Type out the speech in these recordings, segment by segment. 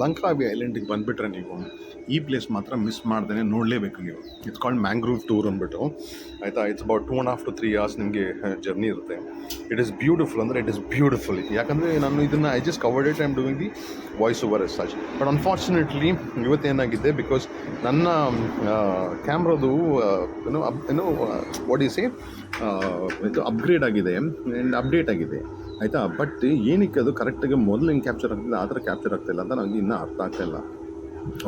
ಲಂಕಾವಿ ಐಲ್ಯಾಂಡಿಗೆ ಬಂದುಬಿಟ್ರೆ ನೀವು ಈ ಪ್ಲೇಸ್ ಮಾತ್ರ ಮಿಸ್ ಮಾಡ್ದೇ ನೋಡಲೇಬೇಕು ನೀವು. ಇಟ್ಸ್ ಕಾಲ್ಡ್ ಮ್ಯಾಂಗ್ರೂವ್ ಟೂರ್ ಅಂದ್ಬಿಟ್ಟು. ಆಯಿತಾ? It's about two and half to three hours ನಿಮಗೆ ಜರ್ನಿ ಇರುತ್ತೆ. ಇಟ್ ಇಸ್ ಬ್ಯೂಟಿಫುಲ್ ಅಂದರೆ ಇಟ್ ಇಸ್ ಬ್ಯೂಟಿಫುಲ್ ಯಾಕಂದರೆ ನಾನು ಇದನ್ನು I just covered it am doing the voice over as such but unfortunately ಇವತ್ತೇನಾಗಿದೆ because ನನ್ನ ಕ್ಯಾಮ್ರದು ಏನೋ ಅಪ್ ಏನೋ ವಾಟ್ ಈಸ್ ಎ ಇದು ಅಪ್ಗ್ರೇಡ್ ಆಗಿದೆ. ಆ್ಯಂಡ್ ಅಪ್ಡೇಟ್ ಆಗಿದೆ. ಆಯಿತಾ? ಬಟ್ ಏನಕ್ಕೆ ಅದು ಕರೆಕ್ಟಾಗಿ ಮೊದಲು ಹಿಂಗೆ ಕ್ಯಾಪ್ಚರ್ ಆಗ್ತಿಲ್ಲ ಆ ಥರ ಕ್ಯಾಪ್ಚರ್ ಆಗ್ತಿಲ್ಲ ಅಂತ ನನಗೆ ಇನ್ನೂ ಅರ್ಥ ಆಗ್ತಾಯಿಲ್ಲ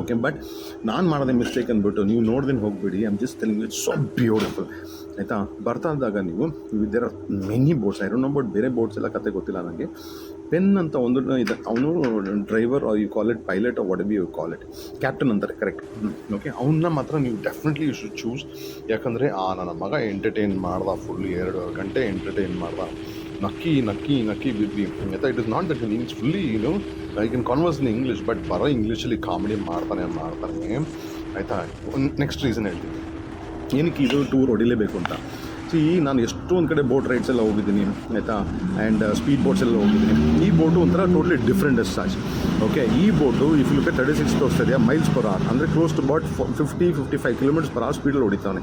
ಓಕೆ ಬಟ್ ನಾನು ಮಾಡೋದೇ ಮಿಸ್ಟೇಕ್ ಅಂದ್ಬಿಟ್ಟು ನೀವು ನೋಡ್ದೇನೆ ಹೋಗ್ಬಿಡಿ. I'm just telling it's so beautiful ಆಯಿತಾ? ಬರ್ತಾ ಇದ್ದಾಗ ನೀವು there are many boats I don't know but ಬೇರೆ ಬೋಟ್ಸ್ ಎಲ್ಲ ಕತೆ ಗೊತ್ತಿಲ್ಲ ನನಗೆ ಪೆನ್ ಅಂತ ಒಂದು, ಇದೆ ಅವನು driver you call it pilot what be you call it captain ಅಂತಾರೆ ಕರೆಕ್ಟ್ ಓಕೆ ಅವನ್ನ ಮಾತ್ರ ನೀವು ಡೆಫಿನೆಟ್ಲಿ ಯು ಶುಡ್ ಚೂಸ್ ಯಾಕಂದರೆ, ಆ, ನನ್ನ ಮಗ ಎಂಟರ್ಟೈನ್ ಮಾಡ್ದ ಫುಲ್ ಎರಡು ಗಂಟೆ ಎಂಟರ್ಟೈನ್ ಮಾಡ್ದ. ನಕ್ಕಿ ನಕ್ಕಿ ನಕ್ಕಿ ಬಿದ್ದಿ ಆಯ್ತಾ it is not that means fully ಏನು I can converse in English but ಬರೋ ಇಂಗ್ಲೀಷಲ್ಲಿ ಕಾಮಿಡಿ ಮಾಡ್ತಾನೆ ಮಾಡ್ತಾನೆ. ಆಯಿತಾ? ನೆಕ್ಸ್ಟ್ ರೀಸನ್ ಹೇಳ್ತೀನಿ. ಏನಕ್ಕೆ ಇದು ಟೂರ್ ಹೊಡಿಲೇಬೇಕು ಅಂತ? ಸಿ ನಾನು ಎಷ್ಟೊಂದು ಕಡೆ ಬೋಟ್ ರೈಡ್ಸ್ ಎಲ್ಲ ಹೋಗಿದ್ದೀನಿ, ಆಯಿತಾ? ಆ್ಯಂಡ್ ಸ್ಪೀಡ್ ಬೋಟ್ಸ್ ಎಲ್ಲ ಹೋಗಿದ್ದೀನಿ. ಈ ಬೋಟು ಒಂಥರ ಟೋಟ್ಲಿ ಡಿಫ್ರೆಂಟ್ ಸಾಚ್ ಓಕೆ ಈ boat if look thirty six ತೋರಿಸ್ತಾ ಮೈಲ್ಸ್ ಪರ್ ಅವರ್ ಅಂದರೆ close to about fifty fifty five kilometres per hour ಸ್ಪೀಡಲ್ಲಿ ಹೊಡಿತಾನೆ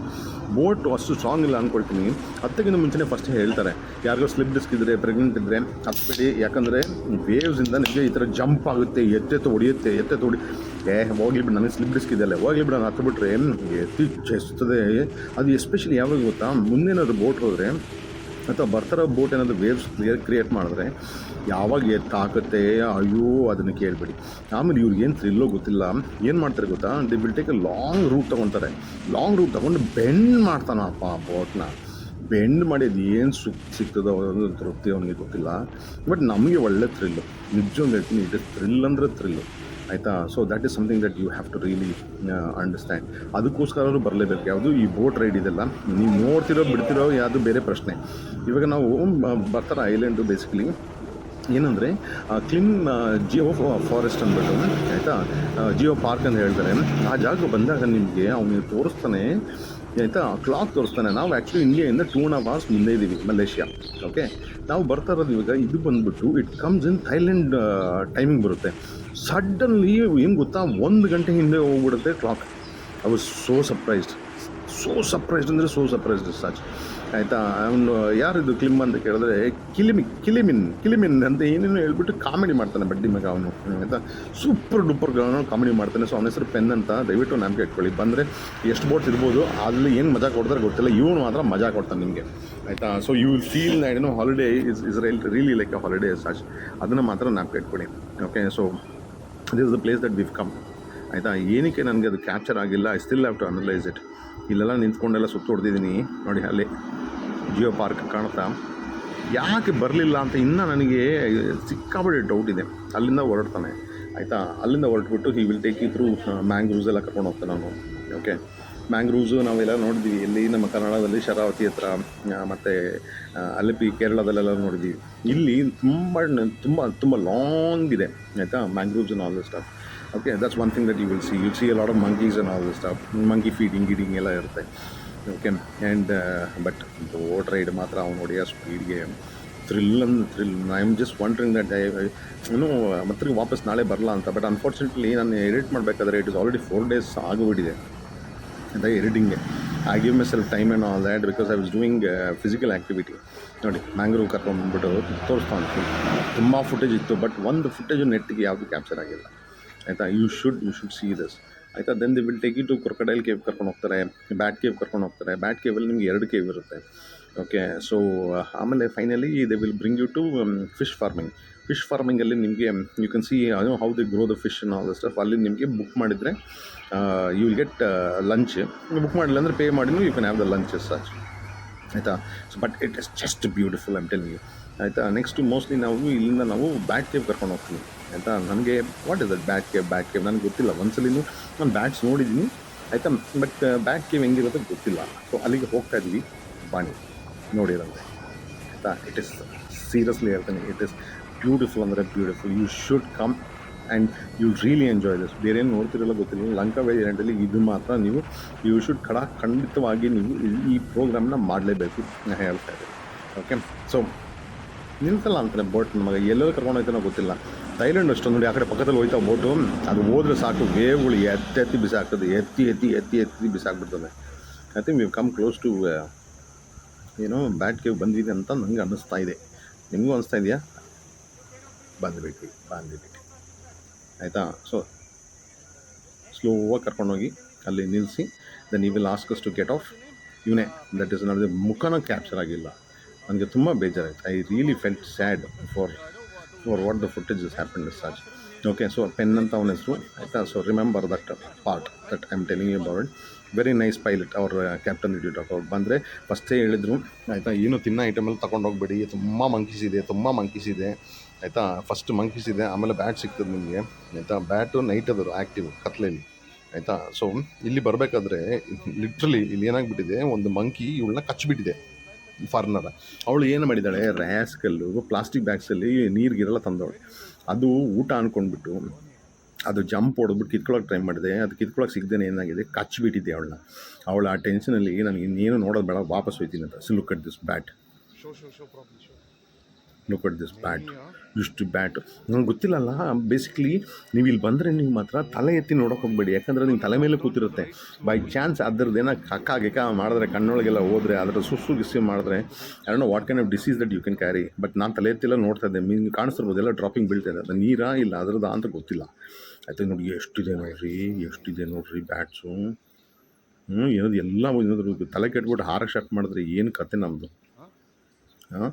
ಬೋಟ್ ಅಷ್ಟು ಸ್ಟ್ರಾಂಗ್ ಇಲ್ಲ ಅಂದ್ಕೊಳ್ತೀನಿ ಹತ್ತಕ್ಕಿಂತ ಮುಂಚೆನೇ ಫಸ್ಟ್ ಹೇಳ್ತಾರೆ. ಯಾರಿಗೋ ಸ್ಲಿಪ್ ಡಿಸ್ಕ್ ಇದ್ದರೆ ಪ್ರೆಗ್ನೆಂಟ್ ಇದ್ದರೆ ಹತ್ಬೇಡಿ. ಯಾಕಂದರೆ ವೇವ್ಸಿಂದ ನಿಮಗೆ ಈ ಥರ ಜಂಪ್ ಆಗುತ್ತೆ, ಎತ್ತೆತ್ತು ಹೊಡಿಯುತ್ತೆ, ಎತ್ತೆತ್ತು ಹೊಡಿ ಏ ಹೋಗ್ಲಿ ಬಿಡು, ನನಗೆ ಸ್ಲಿಪ್ ಡಿಸ್ಕ್ ಇದೆಯಲ್ಲ ಹೋಗ್ಲಿ ಬಿಡು, ನಾನು ಹತ್ಬಿಟ್ರೆ ಎತ್ತಿ ಚೆಸ್ತದೆ. ಅದು ಎಸ್ಪೆಷಲಿ ಯಾವಾಗ ಗೊತ್ತಾ? ಮುಂದೇನಾದ್ರು ಬೋಟ್ ಹೋದರೆ, ಅಥವಾ ಬರ್ತಾರೋ ಬೋಟ್ ಏನಾದರೂ ವೇವ್ಸ್ ಕ್ಲಿಯರ್ ಕ್ರಿಯೇಟ್ ಮಾಡಿದ್ರೆ, ಯಾವಾಗ ಎತ್ತಾಕತ್ತೆ? ಅಯ್ಯೋ, ಅದನ್ನು ಕೇಳ್ಬೇಡಿ. ಆಮೇಲೆ ಇವ್ರಿಗೆ ಏನು ಥ್ರಿಲ್ಲೋ ಗೊತ್ತಿಲ್ಲ. ಏನು ಮಾಡ್ತಾರೆ ಗೊತ್ತಾ? They will take a long route ತೊಗೊತಾರೆ. Long route ತೊಗೊಂಡು ಬೆಂಡ್ ಮಾಡ್ತಾನಪ್ಪ ಆ ಬೋಟ್ನ ಬೆಂಡ್ ಮಾಡಿದ್ದು ಏನು ಸುಖ ಸಿಗ್ತದೋ ಅನ್ನೋದು ತೃಪ್ತಿ ಅವನಿಗೆ ಗೊತ್ತಿಲ್ಲ. ಬಟ್ ನಮಗೆ ಒಳ್ಳೆ ಥ್ರಿಲ್ಲು ನಿಜವೊಂದು ಹೇಳ್ತೀನಿ ಇಟ್ ಥ್ರಿಲ್ ಅಂದರೆ ಥ್ರಿಲ್ಲು ಆಯಿತಾ? So that is something that you have to really understand ಅದಕ್ಕೋಸ್ಕರ ಅವರು ಬರಲೇಬೇಕು. ಯಾವುದು ಈ ಬೋಟ್ ರೈಡ್ ಇದೆಲ್ಲ? ನೀವು ನೋಡ್ತಿರೋ, ಬಿಡ್ತಿರೋ ಯಾವುದು ಬೇರೆ ಪ್ರಶ್ನೆ. ಇವಾಗ ನಾವು ಬರ್ತಾರ ಐಲ್ಯಾಂಡು ಬೇಸಿಕಲಿ ಏನಂದರೆ ಕ್ಲಿನ್ ಜಿಯೋ ಫಾರೆಸ್ಟ್ ಅಂದ್ಬಿಟ್ಟು, ಆಯಿತಾ? ಜಿಯೋ ಪಾರ್ಕ್ ಅಂತ ಹೇಳ್ತಾರೆ. ಆ ಜಾಗ ಬಂದಾಗ ನಿಮಗೆ ಅವನು ತೋರಿಸ್ತಾನೆ, ಆಯಿತಾ? ಕ್ಲಾಕ್ ತೋರಿಸ್ತಾನೆ. ನಾವು ಆ್ಯಕ್ಚುಲಿ ಇಂಡಿಯಾಯಿಂದ ಟೂ ಆ್ಯಂಡ್ ಹಾಫ್ ಅವರ್ಸ್ ಮುಂದೆ ಇದ್ದೀವಿ ಮಲೇಷ್ಯಾ. ಓಕೆ ನಾವು ಬರ್ತಾ ಇರೋದು ಇವಾಗ, ಇದು ಬಂದ್ಬಿಟ್ಟು it comes in Thailand timing ಬರುತ್ತೆ. ಸಡನ್ಲಿ ಏನು ಗೊತ್ತಾ? ಒಂದು ಗಂಟೆ ಹಿಂದೆ ಹೋಗ್ಬಿಡುತ್ತೆ clock I was so surprised so surprised ಅಂದರೆ ಸೋ ಸರ್ಪ್ರೈಸ್ಡ್ ಸಾಚ್ ಆಯಿತಾ? ಅವನು, ಯಾರಿದು ಕ್ಲಿಮ್ ಅಂತ ಕೇಳಿದ್ರೆ ಕಿಲಿಮಿ ಕಿಲಿಮಿನ್ ಕಿಲಿಮಿನ್ ಅಂತ ಏನೇನು ಹೇಳ್ಬಿಟ್ಟು ಕಾಮಿಡಿ ಮಾಡ್ತಾನೆ ಬಡ್ಡಿ ಮಗ ಅವನು. ಆಯಿತಾ? ಸೂಪರ್ ಡೂಪರ್ ಕಾಮಿಡಿ ಮಾಡ್ತಾನೆ. ಸೊ ಅವನ ಹೆಸರು ಪೆನ್ ಅಂತ. ದಯವಿಟ್ಟು ನಂಬಿಕೆ ಇಟ್ಕೊಳ್ಳಿ ಬಂದರೆ ಎಷ್ಟು ಬೋಟ್ಸ್ ಇರ್ಬೋದು, ಅಲ್ಲಿ ಏನು ಮಜಾ ಕೊಡ್ತಾರೆ ಗೊತ್ತಿಲ್ಲ. ಇವನು ಮಾತ್ರ ಮಜಾ ಕೊಡ್ತಾನೆ ನಿಮಗೆ. ಆಯಿತಾ? So you will feel that no holiday is is really like a holiday such ಅದನ್ನು ಮಾತ್ರ ನಂಬಿಕೆ ಇಟ್ಕೊಳ್ಳಿ okay so this is the place that we've come ಆಯಿತಾ? ಏನಕ್ಕೆ ನನಗೆ ಅದು ಕ್ಯಾಪ್ಚರ್ ಆಗಿಲ್ಲ? I still have to analyse it ಇಲ್ಲೆಲ್ಲ ನಿಂತ್ಕೊಂಡೆಲ್ಲ ಸುತ್ತೊಡ್ದಿದ್ದೀನಿ. ನೋಡಿ ಅಲ್ಲಿ ಜಿಯೋ ಪಾರ್ಕ್ ಕಾಣ್ತಾ ಯಾಕೆ ಬರಲಿಲ್ಲ ಅಂತ ಇನ್ನೂ ನನಗೆ ಸಿಕ್ಕಾಪಟ್ಟೆ ಡೌಟ್ ಇದೆ. ಅಲ್ಲಿಂದ ಹೊರಡ್ತಾನೆ. ಆಯಿತಾ? ಅಲ್ಲಿಂದ ಹೊರಟ್ಬಿಟ್ಟು he will take you through mangroves ಎಲ್ಲ ಕರ್ಕೊಂಡು ಹೋಗ್ತಾನೆ ನಾನು. ಓಕೆ ಮ್ಯಾಂಗ್ರೂವ್ಸು ನಾವೆಲ್ಲ ನೋಡಿದ್ವಿ. ಇಲ್ಲಿ ನಮ್ಮ ಕನ್ನಡದಲ್ಲಿ ಶರಾವತಿ ಹತ್ರ ಮತ್ತು ಅಲಪಿ ಕೇರಳದಲ್ಲೆಲ್ಲ ನೋಡಿದ್ವಿ. ಇಲ್ಲಿ ತುಂಬ ತುಂಬ ತುಂಬ ಲಾಂಗ್ ಇದೆ, ಆಯಿತಾ? Mangroves all the stuff okay that's one thing that you will see you see lot of monkeys on all the stuff monkey feeding ಗೀಡಿಂಗ್ ಎಲ್ಲ ಇರುತ್ತೆ. Okay and but boat ride ಮಾತ್ರ ಅವ್ನು ಹೊಡೆಯೋ ಸ್ಪೀಡ್ಗೆ ಥ್ರಿಲ್ ಅಂದ್ thrill I am just wondering that I ಇನ್ನೂ, ಮತ್ತೆ ವಾಪಸ್ ನಾಳೆ ಬರಲ್ಲ ಅಂತ. ಬಟ್ ಅನ್ಫಾರ್ಚುನೇಟ್ಲಿ ನಾನು ಎಡಿಟ್ ಮಾಡಬೇಕಾದ್ರೆ it is already four days ಆಗಿಬಿಟ್ಟಿದೆ ಅಂತ ಎಡಿಟಿಂಗ್ಗೆ I give my self time and all that because I was doing physical activity ನೋಡಿ ಮ್ಯಾಂಗ್ರೂವ್ ಕರ್ಕೊಂಡ್ಬಿಟ್ಟು ತೋರಿಸ್ತಾ ಉಂಟು. ತುಂಬ ಫುಟೇಜ್ ಇತ್ತು ಬಟ್ ಒಂದು ಫುಟೇಜು ನೆಟ್ಟಿಗೆ ಯಾವುದು ಕ್ಯಾಪ್ಚರ್ ಆಗಿಲ್ಲ. ಆಯಿತಾ? You should you should see this ಆಯಿತಾ? Then they will take you to crocodile cave ಕರ್ಕೊಂಡು ಹೋಗ್ತಾರೆ ಬ್ಯಾಟ್ ಕೇವ್ ಕರ್ಕೊಂಡು ಹೋಗ್ತಾರೆ. ಬ್ಯಾಟ್ ಕೇವಲ್ಲಿ ನಿಮ್ಗೆ ಎರಡು ಕೇವ್ ಇರುತ್ತೆ. ಓಕೆ ಸೊ ಆಮೇಲೆ finally they will bring you to fish farming fish ಫಾರ್ಮಿಂಗಲ್ಲಿ ನಿಮಗೆ you can see how they grow the fish all the stuff ಅಲ್ಲಿ ನಿಮಗೆ ಬುಕ್ ಮಾಡಿದರೆ you will get lunch book ಮಾಡಿಲ್ಲ ಅಂದರೆ ಪೇ ಮಾಡಿನೂ you can have the lunches such ಆಯಿತಾ? So but it is just beautiful I'm tell you ಆಯಿತಾ? Next mostly ನಾವು, ಇಲ್ಲಿಂದ ನಾವು ಬ್ಯಾಕ್ ಕೇವ್ ಕರ್ಕೊಂಡು ಹೋಗ್ತೀವಿ. ಆಯಿತಾ? ನನಗೆ what is that back cave back cave ನನಗೆ ಗೊತ್ತಿಲ್ಲ. ಒಂದ್ಸಲಿನೂ ನಾನು ಬ್ಯಾಟ್ಸ್ ನೋಡಿದ್ದೀನಿ. ಆಯಿತಾ? ಬಟ್ ಬ್ಯಾಕ್ ಕೇವ್ ಹೆಂಗಿರುತ್ತೆ ಗೊತ್ತಿಲ್ಲ. ಸೊ ಅಲ್ಲಿಗೆ ಹೋಗ್ತಾ ಇದ್ವಿ. ಬಾಣಿ ನೋಡಿರಂತೆ ಆಯಿತಾ? ಇಟ್ ಇಸ್ ಸೀರಿಯಸ್ಲಿ ಹೇಳ್ತೀನಿ. ಇಟ್ ಇಸ್ ಬ್ಯೂಟಿಫುಲ್ ಅಂದರೆ beautiful you should come and you really enjoy this ಬೇರೆ ಏನು ನೋಡ್ತಿರಲ್ಲ ಗೊತ್ತಿಲ್ಲ. ಲಂಕಾ ವೇರಿಯಂಟಲ್ಲಿ ಇದು ಮಾತ್ರ ನೀವು ಯು ಶುಡ್ ಕಡ ಖಂಡಿತವಾಗಿ ನೀವು ಈ- ಪ್ರೋಗ್ರಾಮ್ನ ಮಾಡಲೇಬೇಕು ನಾನು ಹೇಳ್ತಾ ಇದ್ದೀನಿ. ಓಕೆ ಸೊ ನಿಲ್ಸಲ್ಲ ಅಂತಾನೆ ಬೋಟ್ ನಮಗೆ ಎಲ್ಲೆಲ್ಲ ಕರ್ಕೊಂಡು ಹೋಗ್ತಾನೋ ಗೊತ್ತಿಲ್ಲ. ಥೈಲ್ಯಾಂಡ್ ಅಷ್ಟೊಂದು ನೋಡಿ ಆ ಕಡೆ ಪಕ್ಕದಲ್ಲಿ ಹೋಯ್ತಾ ಬೋಟು. ಅದು ಹೋದ್ರೆ ಸಾಕು. ವೇವ್ಗಳು ಎತ್ತಿ ಎತ್ತಿ ಬಿಸಾಕ್ತದೆ. ಎತ್ತಿ ಎತ್ತಿ ಎತ್ತಿ ಎತ್ತಿ ಬಿಸಾಕ್ಬಿಡ್ತದೆ. I think we come close to ಏನೋ ಬ್ಯಾಟ್ ಕೇವ್ ಬಂದಿದೆ ಅಂತ ನನಗೆ ಅನ್ನಿಸ್ತಾ ಇದೆ. ನಿಮಗೂ ಅನ್ನಿಸ್ತಾ ಇದೆಯಾ? ಬಂದುಬಿಟ್ವಿ ಬಂದುಬಿಟ್ವಿ ಆಯಿತಾ? ಸೊ ಸ್ಲೋವಾಗಿ ಕರ್ಕೊಂಡೋಗಿ ಅಲ್ಲಿ ನಿಲ್ಲಿಸಿ then you will ask us to get off ಇವನೇ ದಟ್ ಈಸ್ ನನಗೆ ಮುಖನ ಕ್ಯಾಪ್ಚರ್ ಆಗಿಲ್ಲ. ನನಗೆ ತುಂಬ ಬೇಜಾರಾಯಿತು. I really felt sad for for what the footage is happen research okay so Pen ಅಂತ ಅವನ ಹೆಸರು. ಆಯಿತಾ? So remember that part that I am telling about very nice pilot ಅವ್ರ ಕ್ಯಾಪ್ಟನ್ ಇಡಿಯೋಟ್ ಅವ್ರು ಬಂದರೆ ಫಸ್ಟೇ ಹೇಳಿದ್ರು, ಆಯಿತಾ, ಏನು ತಿನ್ನೋ ಐಟಮಲ್ಲಿ ತೊಗೊಂಡು ಹೋಗ್ಬೇಡಿ ತುಂಬ ಮಂಕಿಸಿದೆ ತುಂಬ ಮಂಕಿಸಿದೆ ಆಯಿತಾ ಫಸ್ಟ್ ಮಂಕೀಸ್ ಇದೆ, ಆಮೇಲೆ ಬ್ಯಾಟ್ ಸಿಗ್ತದೆ ನಿಮಗೆ, ಆಯಿತಾ ಬ್ಯಾಟು ನೈಟ್ ಅದರು ಆ್ಯಕ್ಟಿವ್ ಕತ್ಲೆಯಲ್ಲಿ ಆಯಿತಾ ಸೊ ಇಲ್ಲಿ ಬರಬೇಕಾದ್ರೆ ಲಿಟ್ರಲಿ ಇಲ್ಲಿ ಏನಾಗ್ಬಿಟ್ಟಿದೆ, ಒಂದು ಮಂಕಿ ಇವಳನ್ನ ಕಚ್ಚಿಬಿಟ್ಟಿದೆ ಫಾರ್ನರ ಅವಳು ಏನು ಮಾಡಿದ್ದಾಳೆ ರ್ಯಾಸ್ಕಲ್ಲು ಪ್ಲಾಸ್ಟಿಕ್ ಬ್ಯಾಗ್ಸಲ್ಲಿ ನೀರಿಗಿರಲ್ಲ ತಂದವಳೆ, ಅದು ಊಟ ಅನ್ಕೊಂಡ್ಬಿಟ್ಟು ಅದು ಜಂಪ್ ಹೊಡೆದ್ಬಿಟ್ಟು ಕಿತ್ಕೊಳ್ಳೋಕೆ ಟ್ರೈ ಮಾಡಿದೆ. ಅದು ಕಿತ್ಕೊಳ್ಳೋಕೆ ಸಿಗದೇನೆ ಏನಾಗಿದೆ? ಕಚ್ಚಿಬಿಟ್ಟಿದ್ದೆ ಅವಳನ್ನ. ಅವಳು ಆ ಟೆನ್ಷನಲ್ಲಿ ನನಗೆ ಇನ್ನೇನು ನೋಡೋದು ಬೇಡ, ವಾಪಸ್ ಹೋಯ್ತೀನಿ ಅಂತ. So look at this bat look at this bat ಇಷ್ಟು ಬ್ಯಾಟ್ ನಂಗೆ ಗೊತ್ತಿಲ್ಲಲ್ಲ ಬೇಸಿಕ್ಲಿ ನೀವು ಇಲ್ಲಿ ಬಂದರೆ ನೀವು ಮಾತ್ರ ತಲೆ ಎತ್ತಿ ನೋಡೋಕೆ ಹೋಗಬೇಡಿ. ಯಾಕಂದರೆ ನಿಮ್ಮ ತಲೆ ಮೇಲೆ ಕೂತಿರುತ್ತೆ. ಬೈ ಚಾನ್ಸ್ ಅದ್ರದ್ದು ಏನೋ ಕಕ್ಕ ಗಿಕ್ಕ ಮಾಡಿದ್ರೆ ಕಣ್ಣೊಳಗೆಲ್ಲ ಹೋದರೆ ಅದರ ಸುಸ್ಸು ಗಿಸ್ಸು ಮಾಡಿದ್ರೆ ಅದನ್ನು what can of disease that you can carry but ನಾನು ತಲೆ ಎತ್ತಿಲ್ಲ ನೋಡ್ತಾ ಇದ್ದೆ. ಮೀನು ಕಾಣಿಸ್ತಿರ್ಬೋದು ಎಲ್ಲ ಡ್ರಾಪಿಂಗ್ ಬೀಳ್ತಾ ಇದೆ. ಅದು ನೀರಾ ಇಲ್ಲ ಅದ್ರದ್ದು ಅಂತ ಗೊತ್ತಿಲ್ಲ. ಆಯ್ತು ನೋಡಿ ಎಷ್ಟಿದೆ ನೋಡ್ರಿ ಎಷ್ಟಿದೆ ನೋಡ್ರಿ ಬ್ಯಾಟ್ಸು ಹ್ಞೂ ಏನದು ಎಲ್ಲ ಏನಾದ್ರು ತಲೆ ಕೆಟ್ಬಿಟ್ಟು ಹಾರ ಶಾಟ್ ಮಾಡಿದ್ರೆ ಏನು ಕತೆ ನಮ್ಮದು ಹಾಂ?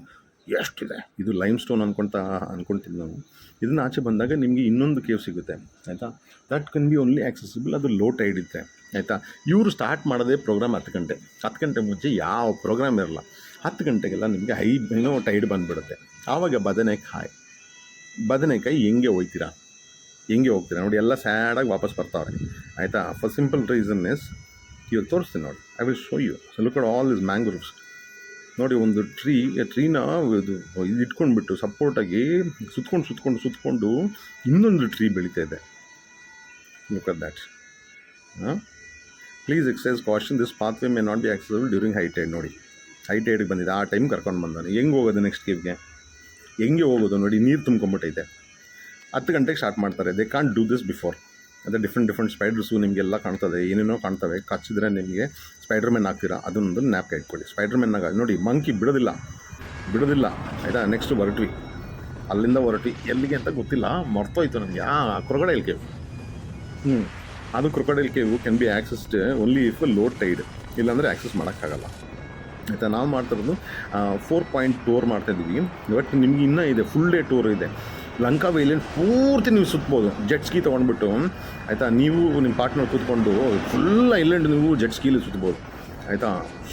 ಎಷ್ಟಿದೆ? ಇದು ಲೈಮ್ ಸ್ಟೋನ್ ಅನ್ಕೊಳ್ತಾ ಅಂದ್ಕೊಳ್ತಿದ್ವಿ ನಾವು ಇದನ್ನ ಆಚೆ ಬಂದಾಗ ನಿಮಗೆ ಇನ್ನೊಂದು ಕೇವ್ ಸಿಗುತ್ತೆ, ಆಯಿತಾ? That can be only accessible ಅದು ಲೋ ಟೈಡ್ ಇರುತ್ತೆ, ಆಯಿತಾ? ಇವರು ಸ್ಟಾರ್ಟ್ ಮಾಡೋದೇ ಪ್ರೋಗ್ರಾಮ್ ಹತ್ತು ಗಂಟೆ. ಹತ್ತು ಗಂಟೆ ಮುಂಚೆ ಯಾವ ಪ್ರೋಗ್ರಾಮ್ ಇರಲ್ಲ. ಹತ್ತು ಗಂಟೆಗೆಲ್ಲ ನಿಮಗೆ ಹೈ ಏನೋ ಟೈಡ್ ಬಂದುಬಿಡುತ್ತೆ. ಆವಾಗ ಬದನೆಕಾಯಿ. ಬದನೆಕಾಯಿ ಹೆಂಗೆ ಹೋಯ್ತೀರಾ? ಹೆಂಗೆ ಹೋಗ್ತೀರಾ? ನೋಡಿ, ಎಲ್ಲ ಸ್ಯಾಡಾಗಿ ವಾಪಸ್ ಬರ್ತಾವ್ರೆ. ಆಯಿತಾ? ಫಸ್ಟ್ ಸಿಂಪಲ್ ರೀಸನ್ ಇಸ್ ಇವಾಗ ತೋರಿಸ್ತೀನಿ ನೋಡಿ. I will show you so look at all this mangroves ನೋಡಿ, ಒಂದು ಟ್ರೀ ಟ್ರೀನ ಇದು ಇಟ್ಕೊಂಡ್ಬಿಟ್ಟು ಸಪೋರ್ಟಾಗಿ ಸುತ್ಕೊಂಡು ಸುತ್ಕೊಂಡು ಸುತ್ಕೊಂಡು ಇನ್ನೊಂದು ಟ್ರೀ ಬೆಳೀತಾ ಇದೆ. ಲುಕ್ ಅಟ್ ದ್ಯಾಟ್ ಹಾಂ? Please exercise caution this pathway may not be accessible during high tide ನೋಡಿ ಹೈ ಟೈಡ್ಗೆ ಬಂದಿದೆ ಆ ಟೈಮ್ ಕರ್ಕೊಂಡು ಬಂದಾನೆ ಹೆಂಗೆ ಹೋಗೋದು ನೆಕ್ಸ್ಟ್ ಕೇವ್ಗೆ ಹೆಂಗೆ ಹೋಗೋದು ನೋಡಿ, ನೀರು ತುಂಬ್ಕೊಂಬಿಟ್ಟೈತೆ ಹತ್ತು ಗಂಟೆಗೆ ಸ್ಟಾರ್ಟ್ ಮಾಡ್ತಾರೆ. They can't do this before ಅದೇ ಡಿಫ್ರೆಂಟ್ ಡಿಫ್ರೆಂಟ್ ಸ್ಪೈಡರ್ಸು ನಿಮಗೆಲ್ಲ ಕಾಣ್ತದೆ, ಏನೇನೋ ಕಾಣ್ತವೆ, ಕಚ್ಚಿದ್ರೆ ನಿಮಗೆ ಸ್ಪೈಡರ್ ಮ್ಯಾನ್ ಹಾಕ್ತೀರಾ? ಅದನ್ನೊಂದು ನ್ಯಾಪ್ಗೆ ಇಟ್ಕೊಳ್ಳಿ. ಸ್ಪೈಡರ್ ಮ್ಯಾನ್ನಾಗ ನೋಡಿ ಮಂಕಿ ಬಿಡೋದಿಲ್ಲ ಬಿಡೋದಿಲ್ಲ, ಆಯಿತಾ? ನೆಕ್ಸ್ಟ್ ಹೊರಟ್ವಿ. ಅಲ್ಲಿಂದ ಹೊರಟ್ವಿ. ಎಲ್ಲಿಗೆ ಅಂತ ಗೊತ್ತಿಲ್ಲ, ಮರ್ತೋಯ್ತು ನನಗೆ ಆ ಕ್ರೊಕಡೈಲ್ ಕೇವ್ ಹ್ಞೂ ಅದು crocodile cave can be accessed only if low tide ಇಲ್ಲಾಂದರೆ ಆ್ಯಕ್ಸಸ್ ಮಾಡೋಕ್ಕಾಗಲ್ಲ. ಆಯಿತಾ? ನಾವು ಮಾಡ್ತಿರೋದು ಫೋರ್ ಪಾಯಿಂಟ್ ಟೂರ್ ಮಾಡ್ತಾಯಿದ್ದೀವಿ ಬಟ್ ನಿಮ್ಗೆ ಇನ್ನೂ ಇದೆ ಫುಲ್ ಡೇ ಟೂರ್ ಇದೆ. ಲಂಕಾ ವೈಲೆಂಡ್ ಪೂರ್ತಿ ನೀವು ಸುತ್ಬೋದು. ಜೆಟ್ ಸ್ಕೀ ತೊಗೊಂಡ್ಬಿಟ್ಟು, ಆಯಿತಾ? ನೀವು ನಿಮ್ಮ ಪಾರ್ಟ್ನರ್ ಕೂತ್ಕೊಂಡು ಫುಲ್ ಐಲ್ಯಾಂಡ್ ನೀವು ಜೆಟ್ ಸ್ಕೀಲಿ ಸುತ್ಬೋದು. ಆಯಿತಾ?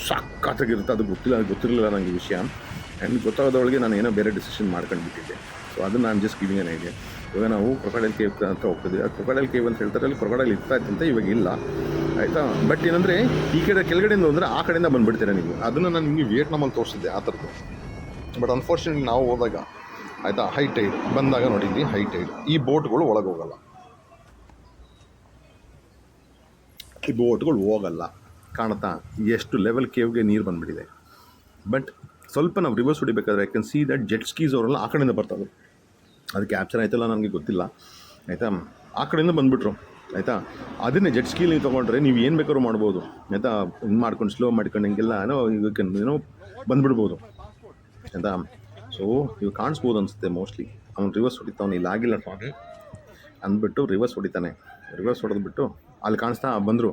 ಸಖತ್ತಾಗಿರುತ್ತೆ ಅದು ಗೊತ್ತಿಲ್ಲ ಅದು ಗೊತ್ತಿರಲಿಲ್ಲ ನನಗೆ ವಿಷಯ. ಆ್ಯಂಡ್ ಗೊತ್ತಾಗೋದ್ರೊಳಗೆ ನಾನು ಏನೋ ಬೇರೆ ಡಿಸಿಷನ್ ಮಾಡ್ಕೊಂಡ್ಬಿಟ್ಟಿದ್ದೆ. ಸೊ ಅದನ್ನು ನಾನು ಜಸ್ಟ್ ಗಿವಿಂಗ್ ಇದೆ ಇವಾಗ ನಾವು ಕ್ರೊಕಡೈಲ್ ಕೇವ್ ಅಂತ ಹೋಗ್ತಿದ್ವಿ. ಆ ಕ್ರೊಕಡೈಲ್ ಕೇವ್ ಅಂತ ಹೇಳ್ತಾರೆ, ಅಲ್ಲಿ ಕ್ರೊಕಡೈಲ್ ಇರ್ತಾ ಇತ್ತಂತ ಇವಾಗ ಇಲ್ಲ. ಆಯಿತಾ? ಬಟ್ ಏನಂದರೆ, ಈ ಕಡೆ ಕೆಳಗಡೆಯಿಂದ ಅಂದರೆ ಆ ಕಡೆಯಿಂದ ಬಂದುಬಿಡ್ತೀರಾ ನೀವು? ಅದನ್ನು ನಾನು ನಿಮಗೆ ವಿಯೆಟ್ನಾಮಲ್ಲಿ ತೋರಿಸಿದ್ದೆ, ಆ ಥರದ್ದು. ಬಟ್ ಅನ್ಫಾರ್ಚುನೇಟ್ಲಿ ನಾವು ಹೋದಾಗ ಆಯಿತಾ? ಹೈ ಟೈಡ್ ಬಂದಾಗ ನೋಡಿದ್ವಿ ಹೈ ಟೈಡ್ ಈ ಬೋಟ್ಗಳು ಒಳಗೆ ಹೋಗಲ್ಲ ಈ ಬೋಟ್ಗಳು ಹೋಗಲ್ಲ. ಕಾಣುತ್ತಾ? ಎಷ್ಟು ಲೆವೆಲ್ ಕೇವ್ಗೆ ನೀರು ಬಂದುಬಿಟ್ಟಿದೆ. ಬಟ್ ಸ್ವಲ್ಪ ನಾವು reverse ಹೊಡಿಬೇಕಾದ್ರೆ I can see that jet skis ಅವರೆಲ್ಲ ಆ ಕಡೆಯಿಂದ ಬರ್ತಾರೆ ಅದು ಕ್ಯಾಪ್ಚರ್ ಆಯ್ತಲ್ಲ ನನಗೆ ಗೊತ್ತಿಲ್ಲ. ಆಯಿತಾ? ಆ ಕಡೆಯಿಂದ ಬಂದುಬಿಟ್ರು. ಆಯಿತಾ? ಅದನ್ನೇ ಜೆಟ್ ಸ್ಕೀಲ್ ನೀವು ತೊಗೊಂಡ್ರೆ ನೀವು ಏನು ಬೇಕಾದ್ರೂ ಮಾಡ್ಬೋದು. ಆಯಿತಾ? ಇದು ಮಾಡ್ಕೊಂಡು ಸ್ಲೋ ಮಾಡ್ಕೊಂಡು ಹಿಂಗೆಲ್ಲ ಏನೋ ಏನೋ ಬಂದುಬಿಡ್ಬೋದು. ಆಯಿತಾ? ಸೊ ಇವು ಕಾಣಿಸ್ಬೋದು ಅನಿಸುತ್ತೆ ಮೋಸ್ಟ್ಲಿ ಅವ್ನು ರಿವರ್ಸ್ ಹೊಡಿತಾವನು ಇಲ್ಲಿ ಆಗಿಲ್ಲ ಸ್ವಾಮಿ. ಅಂದ್ಬಿಟ್ಟು ರಿವರ್ಸ್ ಹೊಡಿತಾನೆ. ರಿವರ್ಸ್ ಹೊಡೆದ್ಬಿಟ್ಟು ಅಲ್ಲಿ ಕಾಣಿಸ್ತಾ ಬಂದರು.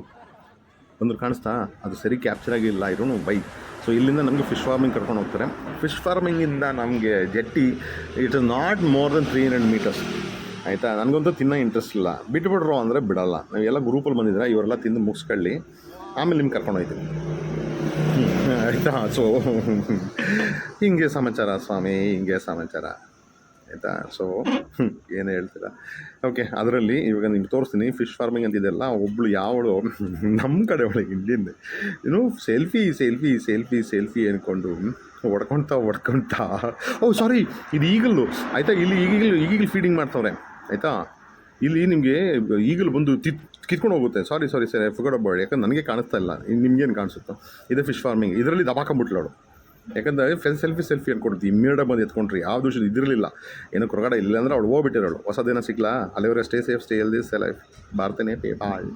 ಬಂದರು ಕಾಣಿಸ್ತಾ ಅದು ಸರಿ ಕ್ಯಾಪ್ಚರ್ ಆಗಿಲ್ಲ ಇರೋನು ಬೈ ಸೊ ಇಲ್ಲಿಂದ ನಮಗೆ ಫಿಶ್ ಫಾರ್ಮಿಂಗ್ ಕರ್ಕೊಂಡು ಹೋಗ್ತಾರೆ. ಫಿಶ್ ಫಾರ್ಮಿಂಗಿಂದ ನಮಗೆ jetty it is not more than three hundred metres ಆಯಿತಾ? ನನಗಂತೂ ತಿನ್ನೋ ಇಂಟ್ರೆಸ್ಟ್ ಇಲ್ಲ. ಬಿಟ್ಬಿಡ್ರು ಅಂದರೆ ಬಿಡಲ್ಲ. ನಾವೆಲ್ಲ ಗ್ರೂಪಲ್ಲಿ ಬಂದಿದ್ರೆ ಇವರೆಲ್ಲ ತಿಂದು ಮುಗಿಸ್ಕೊಳ್ಳಿ. ಆಮೇಲೆ ನಿಮ್ಗೆ ಕರ್ಕೊಂಡು ಹೋಗ್ತೀನಿ. ಆಯಿತಾ ಸೊ ಹಿಂಗೆ ಸಮಾಚಾರ, ಸ್ವಾಮಿ, ಹಿಂಗೆ ಸಮಾಚಾರ. ಆಯಿತಾ? ಸೊ ಏನು ಹೇಳ್ತೀರಾ? ಓಕೆ ಅದರಲ್ಲಿ ಇವಾಗ ನಿಮ್ಗೆ ತೋರಿಸ್ತೀನಿ ಫಿಶ್ ಫಾರ್ಮಿಂಗ್ ಅಂತಿದೆಲ್ಲ ಒಬ್ಳು ಯಾವಳು ನಮ್ಮ ಕಡೆ ಒಳಗೆ ಇಂಡಿಯನ್ ಏನು ಸೆಲ್ಫಿ ಸೆಲ್ಫಿ ಸೆಲ್ಫಿ ಸೆಲ್ಫಿ ಅಂದ್ಕೊಂಡು ಹೊಡ್ಕೊಳ್ತಾ ಹೊಡ್ಕೊಳ್ತಾ ಓ ಸಾರಿ ಇದು ಈಗಲೂ ಆಯಿತಾ? ಇಲ್ಲಿ ಈಗಲೂ ಈಗೀಗಲೂ ಫೀಡಿಂಗ್ ಮಾಡ್ತವ್ರೆ. ಆಯಿತಾ? ಇಲ್ಲಿ ನಿಮಗೆ ಈಗಲೂ ಬಂದು ತಿತ್, ಕಿತ್ಕೊಂಡು ಹೋಗುತ್ತೆ. ಸಾರಿ ಸಾರಿ ಸರ್ ಫುಗಡ್ ಅಬ್ಬಾಡಿ ಯಾಕಂದ್ರೆ ನನಗೆ ಕಾಣಿಸ್ತಾ ಇಲ್ಲ. ನಿಮ್ಗೇನು ಕಾಣಿಸುತ್ತೋ? ಇದು ಫಿಶ್ ಫಾರ್ಮಿಂಗ್ ಇದರಲ್ಲಿ ದಬಾಕೊಂಬಿಟ್ಲವಳು ಯಾಕಂದರೆ ಫೆಲ್ ಸೆಲ್ಫಿ ಸೆಲ್ಫಿ ಅನ್ಕೊಡ್ತೀವಿ. ಇಮ್ಮಿಡಿಯೇಟ್ ಬಂದು ಎತ್ಕೊಂಡ್ರಿ. ಯಾವ ವಿಷಯ ಇದಿರಲಿಲ್ಲ ಏನೋ ಕೊರಗಡೆ ಇಲ್ಲ ಅಂದ್ರೆ ಅವಳು ಹೋಗ್ಬಿಟ್ಟಿರೋಳು. ಹೊಸದೇನೋ ಸಿಗ್ಲಾ ಅಲ್ಲಿವರೆ ಸ್ಟೇ ಸೇಫ್ ಸ್ಟೇ ಎಲ್ದಿ ಸೆ ಲೈಫ್ ಬಾರ್ತೇನೆ ಪೇ ಬಾಯ್